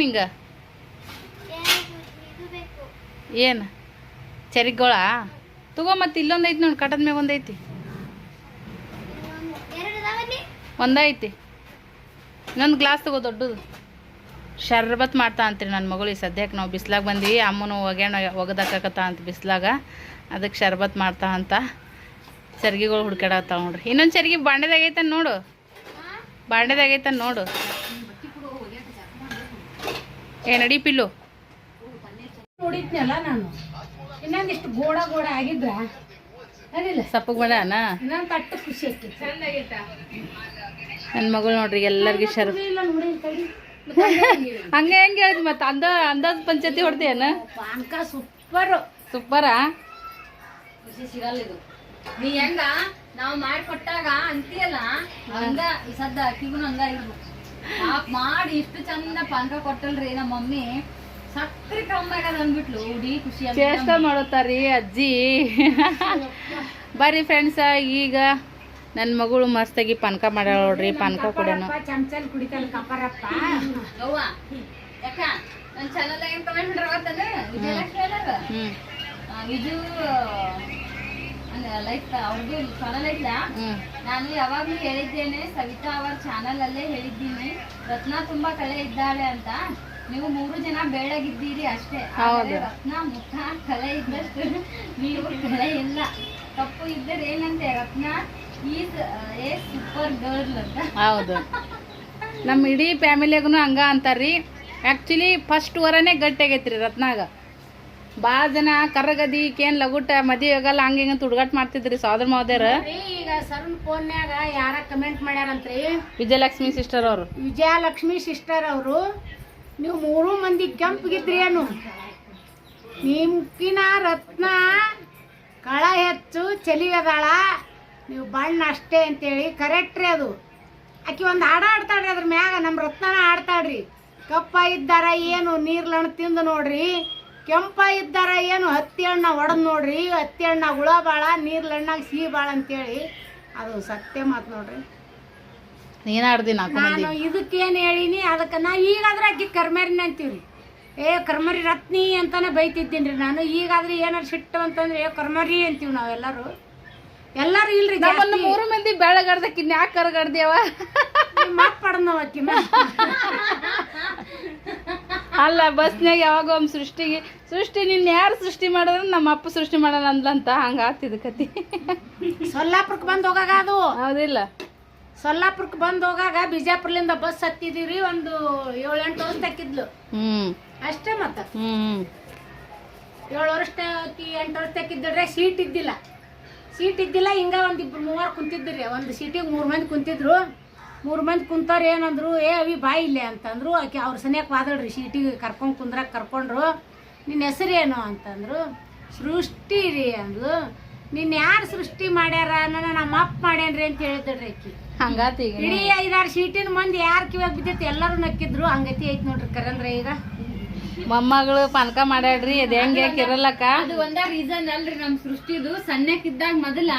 ನಿಂಗ? ಏನು? ಚರಿಗೋಳ? ತಗೋ ಮತ್ತೆ ಇಲ್ಲೊಂದು ಐತಿ ನೋಡಿ ಕಟ್ಟದ ಮ್ಯಾಗ ಒಂದೈತಿ ಒಂದೈತಿ ಇನ್ನೊಂದು ಗ್ಲಾಸ್ ತಗೋ ದೊಡ್ಡದು. ಶರ್ಬತ್ ಮಾಡ್ತಾ ಅಂತೀರಿ ನನ್ನ ಮಗಳಿಗೆ ಸದ್ಯಕ್ಕೆ ನಾವು ಬಿಸ್ಲಾಗ ಬಂದ್ವಿ, ಅಮ್ಮನ ಒಗ್ಯಾಣ ಒಗದಾಕತ್ತ ಅಂತ ಬಿಸ್ಲಾಗ. ಅದಕ್ಕೆ ಶರ್ಬತ್ ಮಾಡ್ತಾ ಅಂತ ಚರ್ಗಿಗಳು ಹುಡ್ಕಾಡತ್ತಾವ ನೋಡ್ರಿ. ಇನ್ನೊಂದು ಚರ್ಗಿ ಬಾಂಡೆದಾಗೈತ ನೋಡು. ಬಾಂಡೆದಾಗೈತ ನೋಡು. ಏ ನಡಿ ಪಿಲ್ಲು. ನೋಡಿದ್ನಲ್ಲ ನಾನು. ಇನ್ನೊಂದಿಷ್ಟು ಗೋಡ ಗೋಡ ಆಗಿದ್ರ? ಅದಿಲ್ಲ ಸಪ್ಪಗೆ ಬೇಡನ ಇನ್ನೊಂದು ತಟ್ಟು ಖುಷಿ ಆಗ್ತಿತ್ತು ನನ್ನ ಮಗಳು ನೋಡ್ರಿ ಎಲ್ಲರಿಗೂ ಶರ್ಮ ಇಲ್ಲ ನೋಡಿ ಕಡಿ ಹಂಗೆ ಹೆಂಗೆ ಹೇಳಿದ್ ಮತ್ತೆ? ಅಂದ ಅಂದಾಜ್ ಪಂಚಾಯತಿ ಹೊಡ್ದೇನ? ಪಾನಕ ಸೂಪರ್. ಸೂಪರಾ? ಖುಷಿ ಸಿಗಲ್ಲ ಇದು. ನೀ ಹೆಂಗ? ನಾವ್ ಕೊಟ್ಟಾಗ ಅಂತೀಯಲ್ಲ? ಹಂಗ ಈ ಸದ್ದ ಅಕ್ಕಿಗೂ ಹಂಗ ಇರ್ಬೇಕು ಮಾಡಿ ಇಷ್ಟು ಚಂದ ಪಾನಕ ಕೊಟ್ಟಲ್ರಿ ನಮ್ಮ ಮಮ್ಮಿ. ಸಕ್ರಿ ಕಮ್ಮಿ ಅಂದ್ಬಿಟ್ಲು. ಖುಷಿ ಚೇಷ್ಟ ಮಾಡೋತಾರಿ ಅಜ್ಜಿ. ಬರ್ರಿ ಫ್ರೆಂಡ್ಸ ಈಗ ನನ್ನ ಮಗಳು ಮಸ್ತಾಗಿ ಪಾನಕ ಮಾಡ್ಯಾಳ ನೋಡ್ರಿ ಪಾನಕ ಕೊಡೋಣ ಚಮಚಲ್ ಕಪ್ಪರಪ್ಪ. ಅವ್ವ ಯಾಕ? ನನ್ ಚಾನಲ್ ಏನ್ ಕಮೆಂಟ್ ಮಾಡ್ರ ಹ್ಮ್. ವಿಜಯಲಕ್ಷ್ಮಿ ಅದಾಗ ಅವ್ರದ್ದು ಚಾನಲ್ ಹ್ಞೂ ನಾನು ಯಾವಾಗ್ಲೂ ಹೇಳಿದ್ದೇನೆ ಸವಿತಾ ಅವರ ಚಾನಲ್ ಅಲ್ಲೇ ಹೇಳಿದ್ದೀನಿ. ರತ್ನ ತುಂಬಾ ಕಲೆ ಇದ್ದಾಳೆ ಅಂತ. ನೀವು ಮೂರು ಜನ ಬೇಡಗಿದ್ದೀರಿ ಅಷ್ಟೇ. ರತ್ನ ಮುಖ ಕಲೆ ಇದ್ದಷ್ಟು ನೀವು ಕಲೆ ಇಲ್ಲ. ತಪ್ಪು ಇದ್ದರೆ ಏನಂತೆ Ratna? Is a super girl ಅಂತ. ಹೌದು. ನಮ್ಮ ಇಡೀ ಫ್ಯಾಮಿಲಿಯಾಗೂ ಹಂಗ ಅಂತಾರ್ರಿ. Actually first ವರನೇ ಗಟ್ಟಿಯಾಗೈತ್ರಿ ರತ್ನಾಗ. ಭಾಳ ಜನ ಕರ್ರಗದಿ ಕೇನ್ ಲಗುಟ ಮದುವೆ ಆಗಲ್ಲ ಹಂಗೆ ಹಿಂಗೆ ತುಡ್ಗಾಟ್ ಮಾಡ್ತಿದ್ರಿ ಸೋದರ ಮಾವದೇರ ಈಗ ಸರ್ನ್ ಫೋನ್ಯಾಗ ಯಾರ ಕಮೆಂಟ್ ಮಾಡ್ಯಾರಂತ್ರಿ? ವಿಜಯಲಕ್ಷ್ಮಿ ಸಿಸ್ಟರ್ ಅವರು. ವಿಜಯಲಕ್ಷ್ಮಿ ಸಿಸ್ಟರ್ ಅವರು. ನೀವು ಮೂರು ಮಂದಿ ಕೆಂಪಗಿದ್ರಿ ಏನು? ನಿಮ್ಕಿನ ರತ್ನ ಕಳ ಹೆಚ್ಚು ಚಲಿಗದಾಳ ನೀವು ಬಣ್ಣ ಅಷ್ಟೇ ಅಂತೇಳಿ ಕರೆಕ್ಟ್ ರೀ ಅದು. ಆಕಿ ಒಂದು ಹಾಡ ಆಡ್ತಾಳ್ರಿ ಅದ್ರ ಮ್ಯಾಗ ನಮ್ಮ ರತ್ನನ ಆಡ್ತಾಳ್ರಿ ಕಪ್ಪ ಇದ್ದಾರ ಏನು ನೀರ್ಲಣ್ಣ ತಿಂದು ನೋಡ್ರಿ. ಕೆಂಪ ಇದ್ದಾರ ಏನು ಹತ್ತಿ ಹಣ್ಣ ಒಡದ್ ನೋಡ್ರಿ. ಹತ್ತಿ ಹಣ್ಣ ಹುಳ ಬಾಳ ನೀರ್ಲಣ್ಣಾಗ ಸಿಹಿ ಬಾಳ ಅಂತೇಳಿ. ಅದು ಸತ್ಯ ಮಾತು ನೋಡ್ರಿ. ನೀನಾಡ್ದಿ ನಾನು ಇದಕ್ಕೇನು ಹೇಳಿನಿ ಅದಕ್ಕೆ ನಾ ಈಗಾದ್ರೆ ಅಕ್ಕಿ ಕರ್ಮರಿನ ಅಂತೀವ್ರಿ. ಏ ಕರ್ಮರಿ ರತ್ನಿ ಅಂತಾನೆ ಬೈತಿದ್ದೀನಿ ರೀ ನಾನು. ಈಗಾದ್ರೆ ಏನಾರು ಸಿಟ್ಟು ಅಂತಂದ್ರೆ ಏ ಕರ್ಮರಿ ಅಂತೀವಿ ನಾವೆಲ್ಲರೂ. ಎಲ್ಲರೂ ಇಲ್ರಿ ಒಂದು ಮೂರು ಮಂದಿ ಬೆಳಗಡ್ದಕ್ಕಿನ್ ಯಾಕೆ ಕರ್ಗಡ್ದೇವ? ನಾವು ಆಕಿ ಅಲ್ಲ ಬಸ್ನಾಗ ಯಾವಾಗ ಒಮ್ಮೆ ಸೃಷ್ಟಿಗೆ ಸೃಷ್ಟಿ ನಿನ್ನ ಯಾರು ಸೃಷ್ಟಿ ಮಾಡಿದ್ರೆ ನಮ್ಮ ಅಪ್ಪ ಸೃಷ್ಟಿ ಮಾಡಲ್ಲ ಅಂದ್ಲಂತ ಹಂಗೆ ಆಗ್ತಿದ್ ಕತಿ. ಸೊಲ್ಲಾಪುರಕ್ಕೆ ಬಂದು ಹೋಗಾಗ ಅದು. ಹೌದಿಲ್ಲ. ಸೊಲ್ಲಾಪುರಕ್ಕೆ ಬಂದು ಹೋಗಾಗ ಬಿಜಾಪುರ್ಲಿಂದ ಬಸ್ ಹತ್ತಿದೀವ್ರಿ ಒಂದು ಏಳೆಂಟು ವರ್ಷ ತಕ್ಕಿದ್ಲು ಹ್ಮ್. ಅಷ್ಟೇ ಮತ್ತ. ಹ್ಮ್. ಏಳು ವರ್ಷ ಎಂಟು ವರ್ಷ ತಕ್ಕಿದ್ರೆ ಸೀಟ್ ಇದ್ದಿಲ್ಲ. ಸೀಟ್ ಇದ್ದಿಲ್ಲ ಹಿಂಗ ಒಂದಿಬ್ರು ಮೂವರು ಕುಂತಿದ್ರಿ. ಒಂದು ಸೀಟಿಗೆ ಮೂರು ಮಂದಿ ಕುಂತಿದ್ರು. ಮೂರು ಮಂದಿ ಕುಂತಾರ ಏನಂದ್ರು ಏ ಅವಿ ಬಾ ಇಲ್ಲೇ ಅಂತಂದ್ರು. ಆಕೆ ಅವ್ರ ಸನಿಯಕ್ಕೆ ವಾದಳ್ರಿ ಶೀಟಿಗೆ ಕರ್ಕೊಂಡು ಕುಂದ್ರಾಗ ಕರ್ಕೊಂಡ್ರು. ನಿನ್ನ ಹೆಸರೇನು ಅಂತಂದ್ರು. ಸೃಷ್ಟಿ ರೀ ಅಂದ್ಲು. ನಿನ್ನ ಯಾರು ಸೃಷ್ಟಿ ಮಾಡ್ಯಾರ? ನನ್ನ ನಮ್ಮ ಅಪ್ಪ ಮಾಡ್ಯಾನ್ರಿ ಅಂತ ಹೇಳಿದ್ರಿ ಆಕಿ. ಹಂಗಾತಿ ಈಗ ಇಡೀ ಐದಾರು ಶೀಟಿನ ಮಂದಿ ಯಾರು ಕಿವಾಗ ಬಿದ್ದೈತಿ? ಎಲ್ಲರೂ ನಕ್ಕಿದ್ರು. ಹಂಗತಿ ಐತಿ ನೋಡ್ರಿ ಕರಂದ್ರ ಈಗ. ಮೊಮ್ಮಗಳು ಪಾನಕ ಮಾಡ್ಯಾಡ್ರಿ ಅದು ಹೆಂಗೆ ಇರಲ್ಲಕ್ಕ? ಅದು ಒಂದ ರೀಸನ್ ಅಲ್ರಿ ನಮ್ ಸೃಷ್ಟಿದು. ಸಣ್ಣಕ್ಕಿದ್ದಾಗ ಮೊದಲ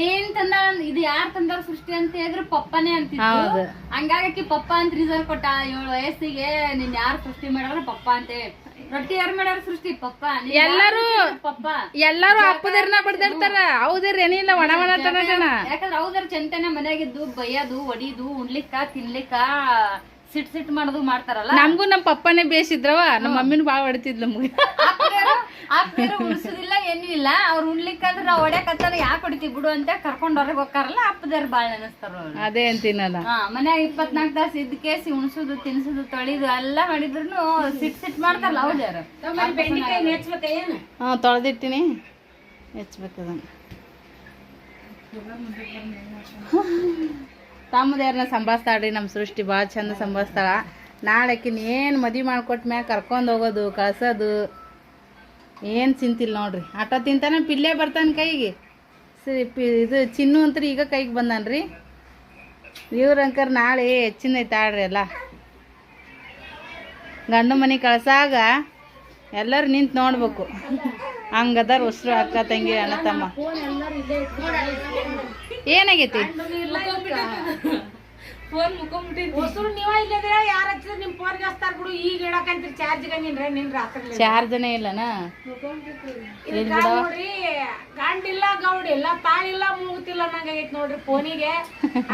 ಏನ್ ತಂದ ಇದು ಯಾರ್ ತಂದಾರ ಸೃಷ್ಟಿ ಅಂತ ಹೇಳಿದ್ರು ಪಪ್ಪನೇ ಅಂತಿದ್ರು. ಹಂಗಾಗಿ ಪಪ್ಪ ಅಂತ ರಿಸರ್ವ್ ಕೊಟ್ಟ ಏಳು ವಯಸ್ಸಿಗೆ ನಿನ್ ಯಾರು ಸೃಷ್ಟಿ ಮಾಡ್ಯಾರ ಪಪ್ಪ ಅಂತ ರೊಟ್ಟಿ ಯಾರು ಮಾಡ್ಯಾರ ಸೃಷ್ಟಿ? ಪಪ್ಪ. ಎಲ್ಲಾರು ಪಪ್ಪ? ಎಲ್ಲಾರು ಅಪ್ಪದಿರ್ನ ಬಡ್ದಿರ್ತಾರ. ಹೌದಿರ್ ಏನಿಲ್ಲ ಒಣ ಒಣ ಯಾಕಂದ್ರೆ ಹೌದರ್ ಚಂತನ ಮನೆಯಾಗಿದ್ದು ಬೈಯೋದು ಒಡಿದು ಉಣ್ಲಿಕ್ಕ ತಿನ್ಲಿಕ್ಕ ಸಿಟ್ ಸಿಟ್ ಮಾಡೋದು ಮಾಡ್ತಾರಲ್ಲ? ನಮಗೂ ನಮ್ಮ ಪಪ್ಪನೇ ಬೇಸಿದ್ರವ ನಮ್ಮ ಮಮ್ಮಿನ ಭಾಳ ಹೊಡಿತಿದ್ಲು ನಮ್ಗೆ. ಅಪ್ಪರು ಏನು ಏನೂ ಇಲ್ಲ. ಅವ್ರು ಉಣ್ಲಿಕ್ಕಂದ್ರೆ ನಾವು ಹೊಡ್ಯಾಕತ್ತಾರ ಯಾಕೆ ಹೊಡಿತೀವಿ ಬಿಡು ಅಂತ ಕರ್ಕೊಂಡ್ ಹೊರಗೆ ಹೋಗ್ತಾರಲ್ಲ ಅಪ್ಪದವ್ರು ಬಾಳ್ ನೆನಸ್ತಾರ ಅದೇ ಅಂತೀನಲ್ಲ. ಹಾ ಮನ್ಯಾಗ ಇಪ್ಪತ್ನಾಲ್ಕು ತಾಸು ಇದ್ ಕೇಸಿ ಉಣ್ಸುದು ತಿನ್ಸುದು ತೊಳಿದು ಎಲ್ಲ ಮಾಡಿದ್ರು ಸಿಟ್ ಸಿಟ್ ಮಾಡ್ತಾರಲ್ಲ ಹೌದಾರ ಹಾ ತೊಳೆದಿಟ್ಟಿನಿ. ಯಾರನ್ನ ಸಂಭಾಳಿಸ್ತಾಳ್ರಿ ನಮ್ಮ ಸೃಷ್ಟಿ. ಭಾಳ ಚಂದ ಸಂಭಾಳಿಸ್ತಾಳ. ನಾಳೆಕಿನ ಏನು ಮದಿ ಮಾಡ್ಕೊಟ್ಟ ಮ್ಯಾಗ ಕರ್ಕೊಂಡು ಹೋಗೋದು, ಕಳ್ಸೋದು, ಏನು ಚಿಂತಿಲ್ಲ ನೋಡ್ರಿ. ಆಟ ತಿಂತಾನೆ ಪಿಲ್ಲೆ ಬರ್ತಾನೆ ಕೈಗೆ. ಸರಿ, ಪಿ ಇದು ಚಿನ್ನು ಅಂತ್ರಿ ಈಗ ಕೈಗೆ ಬಂದಾನ್ರಿ. ಇವ್ರಂಕರ್ ನಾಳೆ ಹೆಚ್ಚಿನ ಐತಾಳ್ರಿ ಎಲ್ಲ. ಗಂಡು ಮನೆ ಕಳ್ಸಾಗ ಎಲ್ಲರೂ ನಿಂತು ನೋಡ್ಬೇಕು. ಹಂಗದಾರ ಉಸ್ರು ಅಕ್ಕ ತಂಗಿ ಅಣ್ಣ ತಮ್ಮ. ಏನಾಗೈತಿ? ಫೋನ್ ಮುಕೊಂಬಿಟ್ಟಿದ್ವಿ ಹೊಸರು ನೀವ ಇಲ್ಲದ್ರೆ ಯಾರ ಹಚ್ಚಿದ್ರೆ ನಿಮ್ ಫೋನ್ ಹಚ್ತಾರ ಬಿಡು. ಈಗ ಹೇಳಕಂತೀರಿ ಚಾರ್ಜ್ಗೆ ನಿನ್ರೆ ನಿನ್ ರಾತ್ರಿ ಚಾರ್ಜನೇ ಇಲ್ಲನಾ? ಇಲ್ಲ ನೋಡ್ರಿ ಗಂಡಿಲ್ಲ ಗೌಡಿಲ್ಲ ತಾಳಿಲ್ಲ ಮೂಗುತ್ತಿಲ್ಲ ಅನ್ನಂಗಾಗೈತಿ ನೋಡ್ರಿ ಫೋನಿಗೆ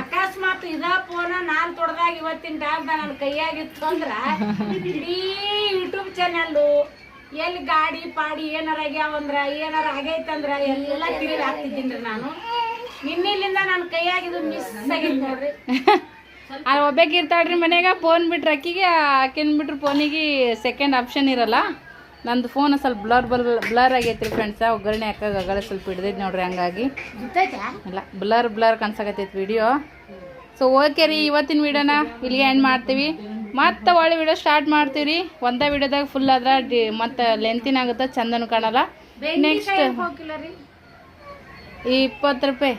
ಅಕಸ್ಮಾತ್ ಇದ ಫೋನ ನಾನ್ ತೊಡ್ದಾಗ ಇವತ್ತಿನ ಟೈಮ್ದಾಗ ನನ್ನ ಕೈಯಾಗಿತ್ತು ಅಂದ್ರ ಇಡೀ ಯೂಟ್ಯೂಬ್ ಚಾನಲ್ಲು ಎಲ್ಲಿ ಗಾಡಿ ಪಾಡಿ ಏನಾರ ಆಗ್ಯಾವಂದ್ರ ಏನಾರ ಆಗೈತಂದ್ರ ಎಲ್ಲ ತಿರುಗಿ ಹಾಕ್ತಿದ್ದೀನಿ ನಾನು. ನಿನ್ನಿಲಿಂದ ನನ್ನ ಕೈಯಾಗಿದ್ದು ಮಿಸ್ ಆಗಿತ್ತು ನೋಡ್ರಿ. ಅಲ್ಲಿ ಒಬ್ಬಾಕಿ ಇರ್ತಾಳ್ರಿ ಮನ್ಯಾಗ ಫೋನ್ ಬಿಟ್ರೆ ಅಕ್ಕಿಗೆ ಆಕಿನ ಬಿಟ್ರೆ ಫೋನಿಗೆ ಸೆಕೆಂಡ್ ಆಪ್ಷನ್ ಇರಲ್ಲ. ನಂದು ಫೋನ್ ಸ್ವಲ್ಪ ಬ್ಲರ್ ಬಲ್ ಬ್ಲರ್ ಆಗೈತ್ರಿ ಫ್ರೆಂಡ್ಸ ಒಗ್ಗರಣೆ ಹಾಕಾಗ ಅಗಳ ಸ್ವಲ್ಪ ಹಿಡ್ದೈತಿ ನೋಡ್ರಿ ಹಂಗಾಗಿ. ಇಲ್ಲ ಬ್ಲರ್ ಬ್ಲರ್ ಕನ್ಸಾಕತ್ತೈತಿ ವಿಡಿಯೋ ಸೊ ಓಕೆ ರೀ ಇವತ್ತಿನ ವಿಡಿಯೋನ ಇಲ್ಲಿಗೆ ಎಂಡ್ ಮಾಡ್ತೀವಿ. ಮತ್ತೆ ಒಳ್ಳೆ ವಿಡಿಯೋ ಸ್ಟಾರ್ಟ್ ಮಾಡ್ತೀವಿ ರೀ ಒಂದೇ ವಿಡಿಯೋದಾಗ ಫುಲ್ ಆದ್ರೆ ಡಿ ಮತ್ತೆ ಲೆಂತಿನ ಆಗುತ್ತೆ ಚಂದನು ಕಾಣಲ್ಲ. ನೆಕ್ಸ್ಟ್ ಇಪ್ಪತ್ತು ರೂಪಾಯಿ.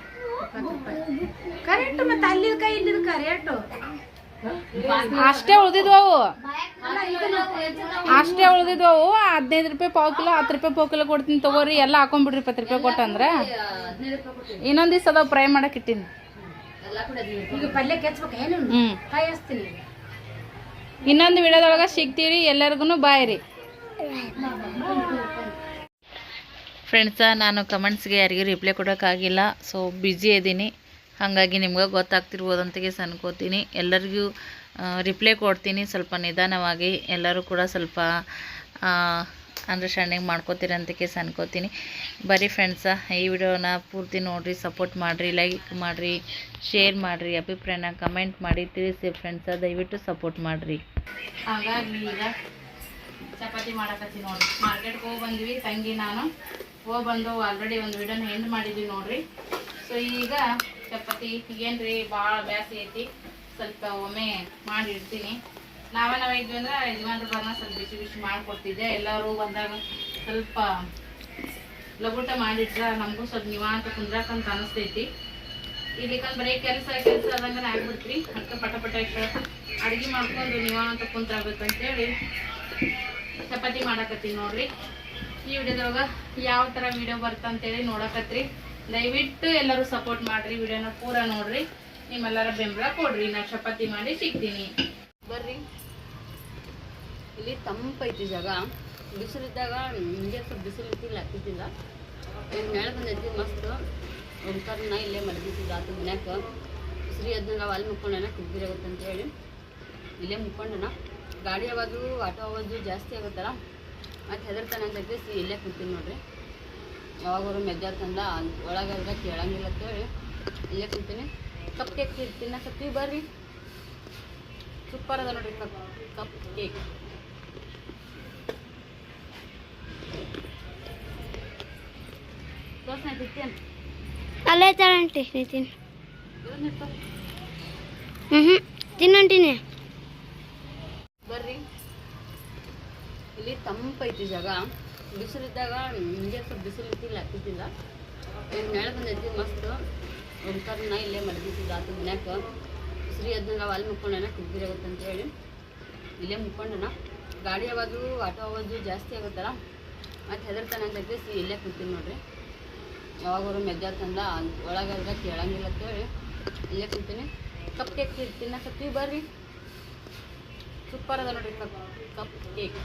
ಅಷ್ಟೇ ಉಳಿದಿದ್ವು ಅಷ್ಟೇ ಉಳಿದಿದ್ವು ಹದಿನೈದು ರೂಪಾಯಿ ಪಾವು ಕಿಲೋ ಹತ್ತು ರೂಪಾಯಿ ಪಾವು ಕಿಲೋ ಕೊಡ್ತೀನಿ ತಗೋರಿ. ಎಲ್ಲ ಹಾಕೊಂಡ್ಬಿಡ್ರಿ ಇಪ್ಪತ್ತು ರೂಪಾಯಿ ಕೊಟ್ಟಂದ್ರೆ. ಇನ್ನೊಂದು ದಿವಸ ಅದಾವ ಫ್ರೈ ಮಾಡಕ್ಕೆ ಇಟ್ಟಿನಿ. ಹ್ಞೂ ಇನ್ನೊಂದು ವಿಡಿಯೋದೊಳಗೆ ಸಿಗ್ತೀವಿ ಎಲ್ಲರಿಗೂ ಬಾಯ್ ರೀ. ಫ್ರೆಂಡ್ಸ ನಾನು ಕಮೆಂಟ್ಸ್ಗೆ ಯಾರಿಗೂ ರಿಪ್ಲೈ ಕೊಡೋಕ್ಕಾಗಿಲ್ಲ. ಸೊ ಬ್ಯುಸಿ ಇದ್ದೀನಿ ಹಾಗಾಗಿ ನಿಮ್ಗೆ ಗೊತ್ತಾಗ್ತಿರ್ಬೋದು ಅಂತ ಅನ್ಕೋತೀನಿ ಎಲ್ಲರಿಗೂ ರಿಪ್ಲೈ ಕೊಡ್ತೀನಿ. ಸ್ವಲ್ಪ ನಿಧಾನವಾಗಿ. ಎಲ್ಲರೂ ಕೂಡ ಸ್ವಲ್ಪ ಅಂಡರ್ಸ್ಟ್ಯಾಂಡಿಂಗ್ ಮಾಡ್ಕೋತೀರ ಅಂತ ಕೇಸ್ ಅನ್ಕೋತೀನಿ. ಬರೀ ಫ್ರೆಂಡ್ಸ ಈ ವಿಡಿಯೋನ ಪೂರ್ತಿ ನೋಡಿರಿ ಸಪೋರ್ಟ್ ಮಾಡಿರಿ ಲೈಕ್ ಮಾಡಿರಿ ಶೇರ್ ಮಾಡಿರಿ, ಅಭಿಪ್ರಾಯನ ಕಮೆಂಟ್ ಮಾಡಿ, ತಿಳಿಸಿ ಫ್ರೆಂಡ್ಸ ದಯವಿಟ್ಟು ಸಪೋರ್ಟ್ ಮಾಡಿರಿ. ಹಾಗಾಗಿ ಈಗ ಚಪಾತಿ ಮಾಡಕತ್ತೀನಿ ನೋಡ್ರಿ. ಮಾರ್ಕೆಟ್ಗೆ ಹೋಗಿ ಬಂದ್ವಿ ತಂಗಿ ನಾನು. ಹೋಗಿ ಬಂದು ಆಲ್ರೆಡಿ ಒಂದು ವಿಡಿಯೋನ ಎಂಡ್ ಮಾಡಿದ್ವಿ ನೋಡಿರಿ. ಸೊ ಈಗ ಚಪಾತಿ ಏನ್ರಿ ಭಾಳ ಬ್ಯಾಸಿ ಐತಿ. ಸ್ವಲ್ಪ ಒಮ್ಮೆ ಮಾಡಿ ಇಡ್ತೀನಿ ನಾವೇ ನಾವೇ ಇದ್ವಿ ಅಂದ್ರೆ ಯಜಮಾನ್ರು ಸ್ವಲ್ಪ ಬಿಸಿ ಬಿಸಿ ಮಾಡಿಕೊಡ್ತಿದ್ದೆ. ಎಲ್ಲರೂ ಬಂದಾಗ ಸ್ವಲ್ಪ ಲಗುಟ ಮಾಡಿಟ್ರ ನಮಗೂ ಸ್ವಲ್ಪ ನಿವಾಂತ ಕುಂದ್ರಾಕಂತ ಅನಿಸ್ತೈತಿ. ಇಲ್ಲಿಕಂದ್ ಬರೀ ಕೆಲಸ ಕೆಲಸ ಆದಂಗೆ ಆಗ್ಬಿಡ್ತೀವಿ ಅದಕ್ಕೆ ಪಟ ಪಟ ಅಡುಗೆ ಮಾಡ್ಕೊಂಡು ನಿವಾಂತ ಕುಂತ್ರಾಗಬೇಕಂತೇಳಿ ಚಪಾತಿ ಮಾಡಕತ್ತೀನಿ ನೋಡ್ರಿ. ಈ ವಿಡಿಯೋದೊಳಗ ಯಾವ ಥರ ವಿಡಿಯೋ ಬರ್ತಂತೇಳಿ ನೋಡಕತ್ರಿ. ದಯವಿಟ್ಟು ಎಲ್ಲರೂ ಸಪೋರ್ಟ್ ಮಾಡ್ರಿ ವಿಡಿಯೋನ ಪೂರ ನೋಡ್ರಿ. ನಿಮ್ಮೆಲ್ಲರ ಬೆಂಬಲ ಕೊಡ್ರಿ. ನಾ ಚಪಾತಿ ಮಾಡಿ ಸಿಗ್ತೀನಿ. ಬರ್ರಿ. ಇಲ್ಲಿ ತಂಪೈತಿ ಜಾಗ. ಬಿಸಿಲಿದ್ದಾಗ ನಿಮಗೆ ಸ್ವಲ್ಪ ಬಿಸಿಲು ಇತ್ತಿಲ್ಲ ಆಗ್ತಿದ್ದಿಲ್ಲ ಈಗ ನೆಳೆ ಬಂದೈತಿ, ಮಸ್ತ್. ಒಂದ್ಕರ್ನ ಇಲ್ಲೇ ಮಲಗಿಸಿದ್ದು ಆತು ಮನ್ಯಾಕ. ಬಿಸಿಲು ಅದನ್ನ ನಾವು ಅಲ್ಲಿ ಮುಕ್ಕೊಂಡನ ಕುಗ್ಗಿರಾಗುತ್ತೆ ಅಂತ ಹೇಳಿ. ಇಲ್ಲೇ ಮುಕ್ಕೊಂಡನ. ಗಾಡಿ ಆವಾಜು ಆಟೋ ಆವಾಜು ಜಾಸ್ತಿ ಆಗುತ್ತಲ್ಲ? ಮತ್ತು ಹೆದರ್ತಾನೆ ಅಂತ ಸಿ ಇಲ್ಲೇ ಕೂತೀನಿ ನೋಡ್ರಿ. ಯಾವಾಗಾರು ಮೆಜ್ಜ ತಂದ ಒಳಗಾದ್ರೆ ಕೇಳಂಗಿಲ್ಲ ಅಂತೇಳಿ ಇಲ್ಲೇ ಕುಂತೀನಿ. ಕಪ್ ಕೇಕ್ ತಿನ್ನಕತ್ತೀವಿ ಬರ್ರಿ. ಸೂಪರ್ ಅದ ನೋಡ್ರಿ ಕಪ್ ಕಪ್ ಕೇಕ್. ಅಲ್ಲೇ ತಗೊಂಟಿ ನಿತಿನ್ ಹ್ಞೂ ತಿನ್ನಂಟಿನಿ ಬರ್ರಿ ಇಲ್ಲಿ ತಂಪೈತಿ ಜಾಗ ಬಿಸಿಲಿದ್ದಾಗ ನಿಮಗೆ ಸ್ವಲ್ಪ ಬಿಸಿಲು ಇರ್ತಿಲ್ಲ ಆಗ್ತಿದ್ದಿಲ್ಲ ಈಗ ನೆಳೆ ಬಂದೈತಿ ಮಸ್ತ್ ಒಂದ್ಕರ್ನ ಇಲ್ಲೇ ಮಡಗಿಸಿದ್ದು ಆತ ಮನ್ಯಾಕ ಬಿಸಿಲು ಅದನ್ನ ನಾವು ಅಲ್ಲಿ ಮುಕ್ಕೊಂಡನ ಕಿದ್ದಿರಿ ಆಗುತ್ತೆ ಅಂತ ಹೇಳಿ ಇಲ್ಲೇ ಮುಕ್ಕೊಂಡನ ಗಾಡಿ ಆವಾಜು ಆಟೋ ಆಗೋದು ಜಾಸ್ತಿ ಆಗುತ್ತಲ್ಲ ಮತ್ತು ಹೆದರ್ತಾನೆ ಅಂತ ಇಲ್ಲೇ ಕೂತೀನಿ ನೋಡ್ರಿ ಯಾವಾಗಾರು ಮೆಜ್ಜ ತಂದ ಒಳಗಾದ್ರೆ ಕೇಳಂಗಿಲ್ಲ ಅಂತೇಳಿ. ಇಲ್ಲೇ ತಿಂತೀನಿ ಕಪ್ ಕೇಕ್ ತಿನ್ನಕತ್ತೀವಿ ಬರ್ರಿ. ಸೂಪರ್ ಅದ ನೋಡ್ರಿ ಕಪ್ ಕಪ್ ಕೇಕ್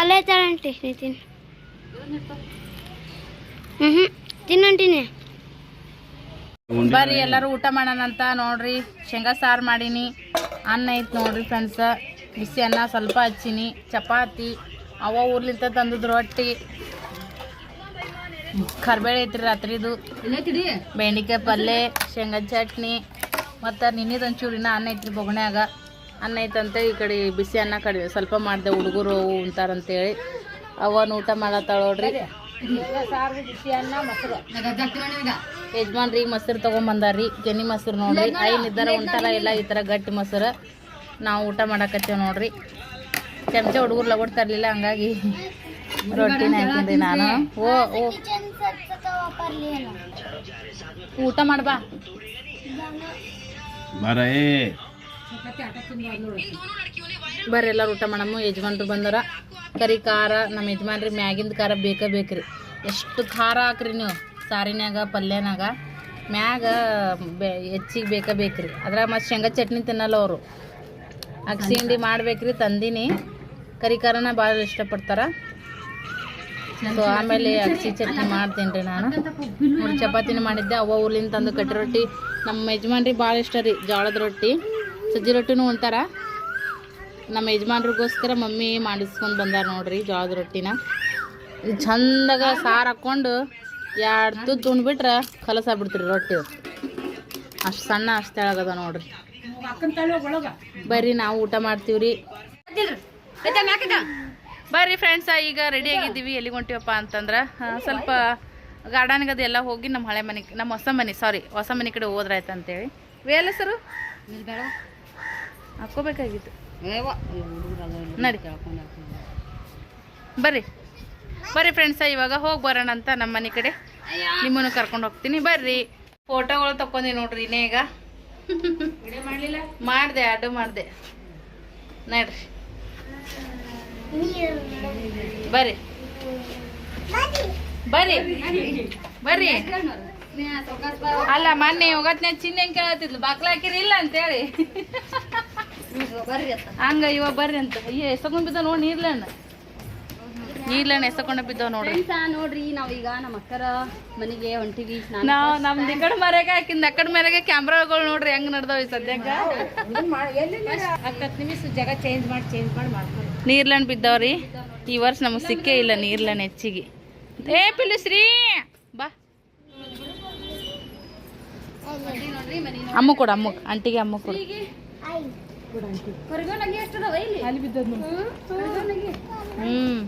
ಅಲ್ಲೇ ತಗೊಂಟಿ ನಿತಿನ್ ಹ್ಞೂ ತಿನ್ನಂಟಿನಿ ಬರ್ರಿ ಎಲ್ಲರೂ ಊಟ ಮಾಡೋಣ ಅಂತ ನೋಡ್ರಿ. ಶೇಂಗಾ ಸಾರು ಮಾಡೀನಿ. ಅನ್ನ ಐತೆ ನೋಡ್ರಿ ಫ್ರೆಂಡ್ಸ ಬಿಸಿ ಅನ್ನ ಸ್ವಲ್ಪ ಹಚ್ಚಿನಿ, ಚಪಾತಿ, ಅವ ಊರ್ಲಿಂತ ತಂದದ್ದು ರೊಟ್ಟಿ. ಕರ್ಬೇಳೆ ಐತ್ರಿ ರಾತ್ರಿದು. ಬೆಂಡೆಕಾಯಿ ಪಲ್ಯ ಶೇಂಗಾ ಚಟ್ನಿ, ಮತ್ತು ನಿನ್ನಿದು ಒಂಚೂರಿನ ಅನ್ನ ಐತ್ರಿ ಬೊಗಣ್ಯಾಗ. ಅನ್ನ ಐತಂತ ಈ ಕಡೆ ಬಿಸಿ ಅನ್ನ ಕಡಿಮೆ ಸ್ವಲ್ಪ ಮಾಡಿದೆ ಹುಡುಗರು ಉಂತಾರಂತೇಳಿ ಅವನು ಊಟ ಮಾಡತ್ತಾಳ ನೋಡ್ರಿ. ಬಿಸಿ ಅನ್ನ ಮೊಸರು ತೊಗೊಂಬಂದಾರ್ರಿ. ಕೆನಿ ಮೊಸರು ನೋಡ್ರಿ. ಐನ್ ಇದ್ದಾರ ಉಂಟಾರ ಇಲ್ಲ ಈ ಥರ ಗಟ್ಟಿ ಮೊಸರು. ನಾವು ಊಟ ಮಾಡಕತ್ತೇವೆ ನೋಡ್ರಿ. ಚಮಚ ಹುಡುಗರು ಲಗೋಡ್ ತರಲಿಲ್ಲ ಹಂಗಾಗಿ ರೊಟ್ಟಿನ ಹಾಕಿದ್ರಿ ನಾನು. ಓ ಓ. ಊಟ ಮಾಡ್ಬಾ ಬರ್ರಿ ಎಲ್ಲರೂ ಊಟ ಮಾಡಮ್ಮ. ಯಜಮಾನ್ರು ಬಂದರ. ಕರಿ ಖಾರ ನಮ್ಮ ಯಜಮಾನ್ರಿ ಮ್ಯಾಗಿಂದ ಖಾರ ಬೇಕೇ ಬೇಕ್ರಿ. ಎಷ್ಟು ಖಾರ ಹಾಕ್ರಿ ನೀವು? ಸಾರಿನಾಗ ಪಲ್ಯನಾಗ. ಮ್ಯಾಗ ಬೆ ಹೆಚ್ಚಿಗೆ ಬೇಕೇ ಬೇಕ್ರಿ. ಅದ್ರಾಗ ಮತ್ತು ಶೇಂಗಾ ಚಟ್ನಿ ತಿನ್ನಲ್ಲ ಅವರು. ಅಗಸಿ ಹಿಂಡಿ ಮಾಡ್ಬೇಕ್ರಿ, ತಂದಿನಿ. ಕರಿ ಬಹಳ ಭಾಳ ಇಷ್ಟಪಡ್ತಾರ. ಸೊ ಆಮೇಲೆ ಅಗಸಿ ಚಟ್ನಿ ಮಾಡ್ತೀನಿ ರೀ ನಾನು. ಮೂರು ಚಪಾತಿನ ಮಾಡಿದ್ದೆ. ಅವ ಊರ್ಲಿಂದ ತಂದು ಕಟ್ಟಿ ರೊಟ್ಟಿ. ನಮ್ಮ ಯಜಮಾನ್ರಿ ಭಾಳ ಇಷ್ಟ ರೀ, ಜೋಳದ ರೊಟ್ಟಿ. ಸಜ್ಜಿ ರೊಟ್ಟಿನೂ ಉಣ್ತಾರ ನಮ್ಮ ಯಜಮಾನ್ರಿಗೋಸ್ಕರ ಮಮ್ಮಿ ಮಾಡಿಸ್ಕೊಂಡು ಬಂದಾರ ನೋಡ್ರಿ ಜೋಳದ ರೊಟ್ಟಿನ. ಚಂದಾಗ ಸಾರು ಹಾಕ್ಕೊಂಡು ಎರಡು ತುತ್ತು ಉಣ್ಬಿಟ್ರೆ ಕಲಸಾಗ್ಬಿಡ್ತೀರಿ ರೊಟ್ಟಿ. ಅಷ್ಟು ಸಣ್ಣ ಅಷ್ಟು ಆಗದ ನೋಡ್ರಿ. ಬರ್ರಿ ನಾವು ಊಟ ಮಾಡ್ತೀವ್ರಿ ಬರ್ರಿ ಫ್ರೆಂಡ್ಸ್ ಈಗ ರೆಡಿ ಆಗಿದ್ದೀವಿ. ಎಲ್ಲಿಗೆ ಹೊಂಟಿವಪ್ಪ ಅಂತಂದ್ರೆ ಸ್ವಲ್ಪ ಗಾರ್ಡನ್ಗೆ ಅದೆಲ್ಲ ಎಲ್ಲ ಹೋಗಿ ನಮ್ಮ ಹಳೆ ಮನೆ ನಮ್ಮ ಹೊಸ ಮನೆ ಸಾರಿ ಹೊಸ ಮನೆ ಕಡೆ ಹೋದ್ರಾಯ್ತು ಅಂತೇಳಿ. ವೇಲ ಸರು? ಹಾಕೋಬೇಕಾಗಿತ್ತು ನಡಿ. ಬರ್ರಿ. ಬರ್ರಿ ಫ್ರೆಂಡ್ಸ ಇವಾಗ ಹೋಗಿ ಬರೋಣ ಅಂತ ನಮ್ಮ ಮನೆ ಕಡೆ. ನಿಮ್ಮನ್ನು ಕರ್ಕೊಂಡು ಹೋಗ್ತೀನಿ. ಬರ್ರಿ. ಫೋಟೋಗಳು ತಕೊಂಡಿ ನೋಡ್ರಿ ಇನ್ನೇ ಈಗ. ಮಾಡಿದೆ ಅಡ್ಡು ಮಾಡಿದೆ. ನೋಡ್ರಿ. ಬರ್ರಿ. ಬರ್ರಿ. ಬರ್ರಿ. ಅಲ್ಲ ಮೊನ್ನೆ ಹೋಗತ್ನ್ಯಾಗ ಚಿನ್ನ ಹೆಂಗ್ ಕೇಳತ್ತಿದ್ಲು? ಬಾಕ್ಲ ಹಾಕಿರಿ ಇಲ್ಲ ಅಂತೇಳಿ. ಹಂಗ ಇವಾಗ ಬರ್ರಿ ಅಂತ. ಅಯ್ಯ ಎಷ್ಟೊಂದು ಬಿದ್ದ ನೋಡಿ ನೀರ್ಲಣ್ಣ. ನೀರ್ಲಣ್ಣ ಎಸಕೊಂಡ ಬಿದ್ದಾವ ನೋಡ್ರಿ. ನೋಡ್ರಿ ನಾವೀಗ ನಮ್ಮ ಅಕ್ಕರ ಮನೆಗೆ ಹೊಂಟಿವಿ. ನಾನು ನಾವ್ ನಮ್ದು ಈ ಕಡೆ ಮರೆಗೆ ಹಾಕಿಂದ ಆ ಕಡೆ ಮರೆಗೆ ಕ್ಯಾಮ್ರಾಗಳು ನೋಡ್ರಿ ಹೆಂಗ್ ನಡ್ದಾವ ಸದ್ಯಕ್ಕ. ಹತ್ತತ್ತು ನಿಮಿಷ ಜಾಗ ಚೇಂಜ್ ಮಾಡಿ ಚೇಂಜ್ ಮಾಡಿ ಮಾಡ್ತಾರೆ ನೀರ್ಲಣ್ಣ ಬಿದ್ದಾವ್ರಿ. ಈ ವರ್ಷ ನಮಗೆ ಸಿಕ್ಕೇ ಇಲ್ಲ ನೀರ್ಲಣ್ಣ ಹೆಚ್ಚಿಗೆ. ಏ ಪಿಲುಶ್ರೀ ಬಾ. ಅಮ್ಮ ಕೊಡು ಅಮ್ಮ ಅಂಟಿಗೆ ಅಮ್ಮ ಕೊಡು. ಹ್ಮ್.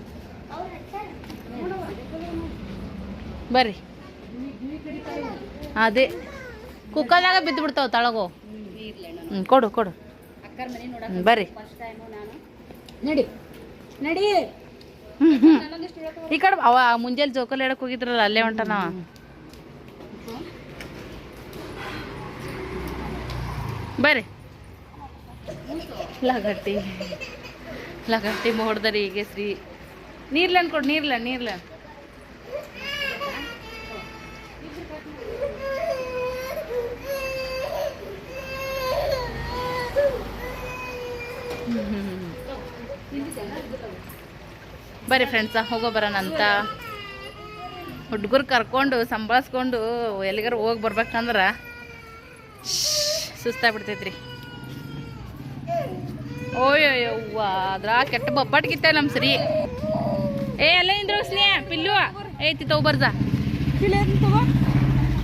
ಬರ್ರಿ. ಅದೇ. ಕುಕ್ಕರ್ನಾಗ ಬಿದ್ದು ಬಿಡ್ತಾವ ತಳಗೋ. ಹ್ಮ್ ಕೊಡು ಕೊಡು. ಬರ್ರಿ. ನಡಿ. ನಡಿ. ಈ ಕಡೆ ಅವ ಮುಂಜಾನೆ ಜೋಕಲ್ ಹೇಳಕ್ ಹೋಗಿದ್ರಲ್ಲ ಅಲ್ಲೇ ಹೊಂಟನ. ಬರ್ರಿ. ಲಗಟ್ಟಿ. ಲಗಟ್ಟಿ ಮೋಡ್ದರಿ ಈಗ ಶ್ರೀ ನೀರ್ಲನ್ ಕೊಡು ನೀರ್ಲನ್ ನೀರ್ಲನ್ ಬರ್ರಿ ಫ್ರೆಂಡ್ಸ ಹೋಗೋ ಬರೋಣ ಅಂತ ಹುಡುಗರು ಕರ್ಕೊಂಡು, ಸಂಭಾಳಿಸ್ಕೊಂಡು ಎಲ್ಲಿಗಾರ ಹೋಗಿ ಬರ್ಬೇಕಂದ್ರೆ ಸುಸ್ತಾಗ್ಬಿಡ್ತೈತ್ರಿ. ಓಯ್ಯೋಯ್ಯೋ ಅದ್ರ ಕೆಟ್ಟ ಬಬ್ಬಟ್ಗಿತ್ತ ನಮ್ಮ ಸರಿ ಏ ಎಲ್ಲ ಇಂದ್ರ ಸ್ನೇಹ ಪಿಲ್ಲು ಐತಿ ತಗೋಬರ್ದ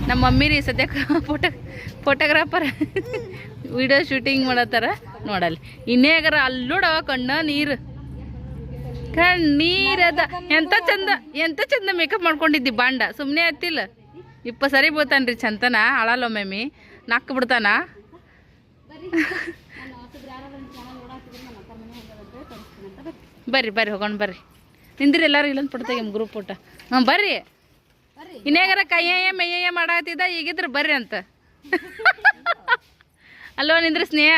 ನಮ್ಮ ಮಮ್ಮಿ ರೀ ಸದ್ಯಕ್ಕ ಫೋಟೋ ಫೋಟೋಗ್ರಾಫರ್ ವಿಡಿಯೋ ಶೂಟಿಂಗ್ ಮಾಡತ್ತಾರ. ನೋಡಲ್ಲಿ. ಇನ್ನೇಗರ ಅಲ್ಲೋಡ ಕಣ್ಣ ನೀರು. ಕಣ್ಣೀರದ ಎಂತ ಚಂದ ಎಂತ ಚಂದ ಮೇಕಪ್ ಮಾಡ್ಕೊಂಡಿದ್ದಿ ಬಾಂಡ. ಸುಮ್ಮನೆ ಹತ್ತಿಲ್ಲ ಇಪ್ಪ ಸರಿ ಬೀಳ್ತಾನ್ರಿ ಚಂತನ ಅಳಲ್ಲ ಒಮ್ಮೆಮ್ಮಿ ನಕ್ಕ ಬಿಡ್ತಾನ ಬರ್ರಿ ಬರ್ರಿ ಹೋಗೋಣ ಬರ್ರಿ. ನಿಂದ್ರಿ ಎಲ್ಲಾರು ಇಲ್ಲೊಂದು ಫೋಟೋ ತೆಗಿಮ್ ಗ್ರೂಪ್ ಊಟ ಹಾಂ ಬರ್ರಿ. ಇನ್ನೇಗಾರ ಕೈಯೆ ಮೈಯೆ ಮಾಡಾತಿದ್ದ ಈಗಿದ್ರೆ ಬರ್ರಿ ಅಂತ. ಅಲ್ಲೋ, ನಿಂದ್ರಿ ಸ್ನೇಹ?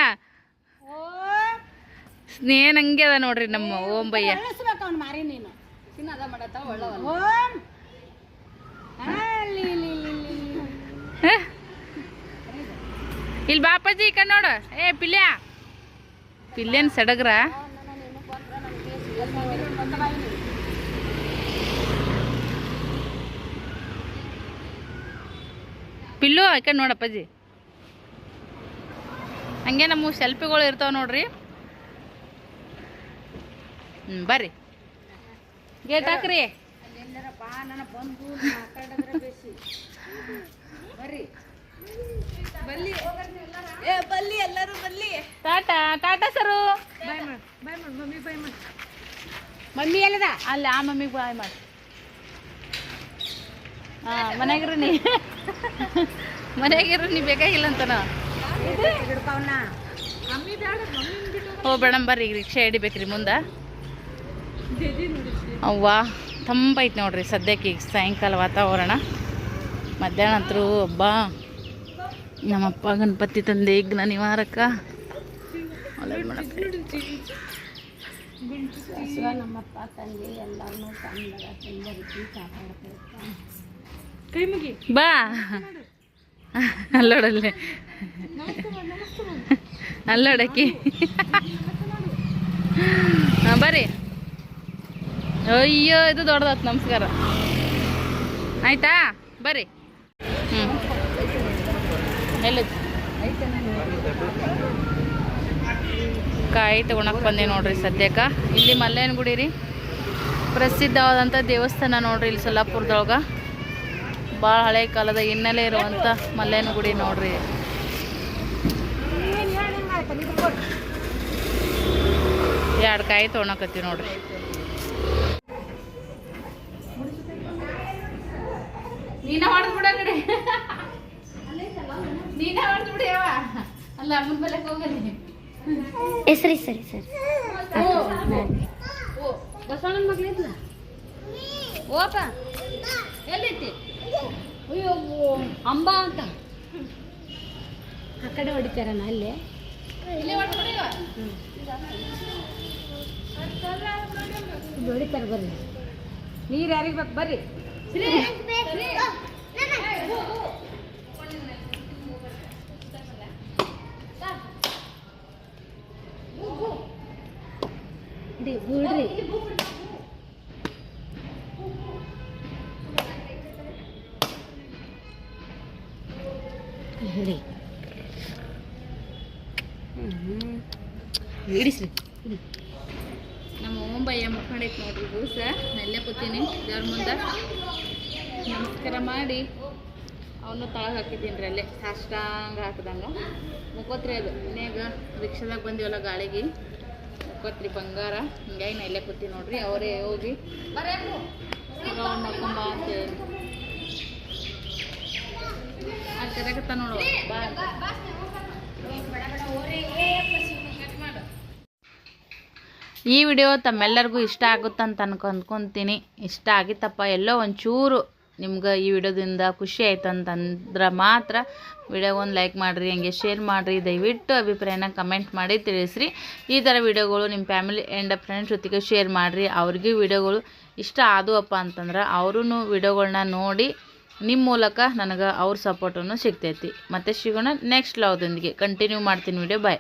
ಸ್ನೇಹ ನಂಗೆ ಅದ ನೋಡ್ರಿ ನಮ್ಮ ಓಂ ಬಯ್ಯ. ಇಲ್ಲಿ ಬಾಪಾಜಿ ಈ ಕಡೆ ನೋಡು. ಏ, ಪಿಲ್ಯ. ಪಿಲ್ಯನ್ ಸಡಗ್ರ. ಪಿಲ್ಲು ಹಾಕೊಂಡು ಕಡೆ ನೋಡಪ್ಪಾಜಿ ಹಂಗೆ ನಮ್ಮ ಸೆಲ್ಫಿಗಳು ಇರ್ತಾವೆ ನೋಡ್ರಿ. ಹ್ಞೂ ಬರ್ರಿ. ಗೇಟ್ ಹಾಕ್ರಿ. ಟಾಟಾ ಟಾಟಾ ಸರು. ಮಮ್ಮಿ ಎಲ್ಲದ? ಅಲ್ಲ ಆ ಮಮ್ಮಿಗೆ ಬಾಯ್ ಮಾಡಿ. ಹಾಂ ಮನ್ಯಾಗಿರು ನೀ. ಮನ್ಯಾಗಿರು ನೀ ಬೇಕಾಗಿಲ್ಲ ಅಂತನ? ಹೋ ಬೇಡಮ್ ಬರ್ರಿ, ಈಗ ರಿಕ್ಷಾ ಹಿಡಿಬೇಕ್ರಿ ಮುಂದೆ. ಅವ್ವಾ ತಂಪೈತೆ ನೋಡ್ರಿ ಸದ್ಯಕ್ಕೆ ಈಗ ಸಾಯಂಕಾಲ ವಾತಾವರಣ. ಮಧ್ಯಾಹ್ನ ಅಂತರೂ ಹಬ್ಬ ನಮ್ಮಪ್ಪ ಗಣಪತಿ ತಂದೆ ಈಗ ಮಾಡಪ್ಪ ಶಿವ ನಮ್ಮಪ್ಪ ತಂದೆ ತುಂಬರಿಸಿ ಕಾಪಾಡ್ತಿರ್ತಾನೆ ಬಾ. ಅಲ್ಲೋಡಲ್ಲಿ. ಅಲ್ಲೋಡಕ್ಕಿ. ಹಾಂ, ಬರ್ರಿ. ಅಯ್ಯೋ, ಇದು ದೊಡ್ಡದಾತು ನಮಸ್ಕಾರ. ಆಯ್ತಾ? ಬರ್ರಿ. ಹ್ಞೂ ಕಾಯಿ ತಗೊಳಕ್ ಬಂದೆ ನೋಡ್ರಿ ಸದ್ಯಕ್ಕ. ಇಲ್ಲಿ ಮಲ್ಲೇನ ಗುಡಿ ರೀ ಪ್ರಸಿದ್ಧವಾದಂಥ ದೇವಸ್ಥಾನ ನೋಡ್ರಿ ಇಲ್ಲಿ ಸೊಲ್ಲಾಪುರದೊಳಗೆ. ಭಾಳ ಹಳೆ ಕಾಲದ ಹಿನ್ನೆಲೆ ಇರುವಂಥ ಮಲ್ಲೇನ ಗುಡಿ ನೋಡ್ರಿ. ಎರಡು ಕಾಯಿ ತೊಗೊಳಕತ್ತೀವಿ ನೋಡ್ರಿ. ನೀನ ಹೊಡೆದ್ ಬಿಡ ಕಡೆ ನೀನ ಹೊಡೆದ್ ಅವ ಅಲ್ಲ ಅಮ್ಮನ ಬಲಕ್ಕೆ ಹೋಗಲಿ. ಏ ಸರಿ ಸರಿ. ಸರಿ ಬಸವಣ್ಣನ ಮಗಳಿದ್ಲ ಓಪ ಎಲ್ಲೈತಿ ಅಯ್ಯೋ ಅಂಬ ಅಂತ. ಆ ಕಡೆ ಹೊಡಿತಾರನ ಅಲ್ಲಿ. ಹೊಡಿತಾರೆ ಬರ್ರಿ. ನೀರು ಯಾರಿಗೆ ಬೇಕು ಬರ್ರಿ. ಬಿಡಿ ಬಿಡ್ರಿ ಬಿಡಿ ಹಿಡಿಸ್ರಿ ನಮ್ಮ ಓಂಬಯ್ಯ ಮುಖಂಡೈತೆ ನೋಡ್ರಿ ದಿವಸ ನಲ್ಲೇ ಕೂತೀನಿ. ದೇವ್ರ ಮುಂದೆ. ನಮಸ್ಕಾರ ಮಾಡಿ. ಅವನು ತಳಗೆ ಹಾಕಿದ್ದೀನಿ ರೀ ಅಲ್ಲೇ. ಸಾಷ್ಟಾಂಗ ಹಾಕಿದಂಗೆ. ಮುಕ್ಕೋತ್ರಿ ಅದು. ಮನ್ಯಾಗ ರಿಕ್ಷಾದಾಗ ಬಂದಿವಲ್ಲ ಗಾಳಿಗೆ. ಮುಕ್ಕೋತ್ರಿ ಬಂಗಾರ. ಹಿಂಗಾಗಿ ನಾ ಇಲ್ಲೇ ಕೂತೀನಿ ನೋಡ್ರಿ. ಅವರೇ ಹೋಗಿ. ಅವ್ನು ನೋಡ್ಕೊಂಬ ಅಂತ ಹೇಳಿ ಅಲ್ಲಿ ಕರೆಕತ್ತ ನೋಡು. ಈ ವಿಡಿಯೋ ತಮ್ಮೆಲ್ಲರಿಗೂ ಇಷ್ಟ ಆಗುತ್ತಂತ ಅನ್ಕೊ ಅಂದ್ಕೊತೀನಿ ಇಷ್ಟ ಆಗಿತ್ತಪ್ಪ ಎಲ್ಲೋ ಒಂಚೂರು ನಿಮ್ಗೆ ಈ ವಿಡಿಯೋದಿಂದ ಖುಷಿ ಆಯ್ತು ಅಂತಂದ್ರೆ ಮಾತ್ರ ವಿಡಿಯೋಗೊಂದು ಲೈಕ್ ಮಾಡಿರಿ ಹಂಗೆ ಶೇರ್ ಮಾಡಿರಿ. ದಯವಿಟ್ಟು ಅಭಿಪ್ರಾಯನ ಕಮೆಂಟ್ ಮಾಡಿ ತಿಳಿಸ್ರಿ. ಈ ಥರ ವಿಡಿಯೋಗಳು ನಿಮ್ಮ ಫ್ಯಾಮಿಲಿ ಆ್ಯಂಡ್ ಫ್ರೆಂಡ್ಸ್ ಜೊತೆಗೆ ಶೇರ್ ಮಾಡಿರಿ. ಅವ್ರಿಗೂ ವಿಡಿಯೋಗಳು ಇಷ್ಟ ಆದವಪ್ಪ ಅಂತಂದ್ರೆ ಅವರೂ ವಿಡಿಯೋಗಳನ್ನ ನೋಡಿ ನಿಮ್ಮ ಮೂಲಕ ನನಗೆ ಅವ್ರ ಸಪೋರ್ಟನ್ನು ಸಿಗ್ತೈತಿ. ಮತ್ತೆ ಸಿಗೋಣ ನೆಕ್ಸ್ಟ್ ಲವ್ದೊಂದಿಗೆ ಕಂಟಿನ್ಯೂ ಮಾಡ್ತೀನಿ ವಿಡಿಯೋ ಬಾಯ್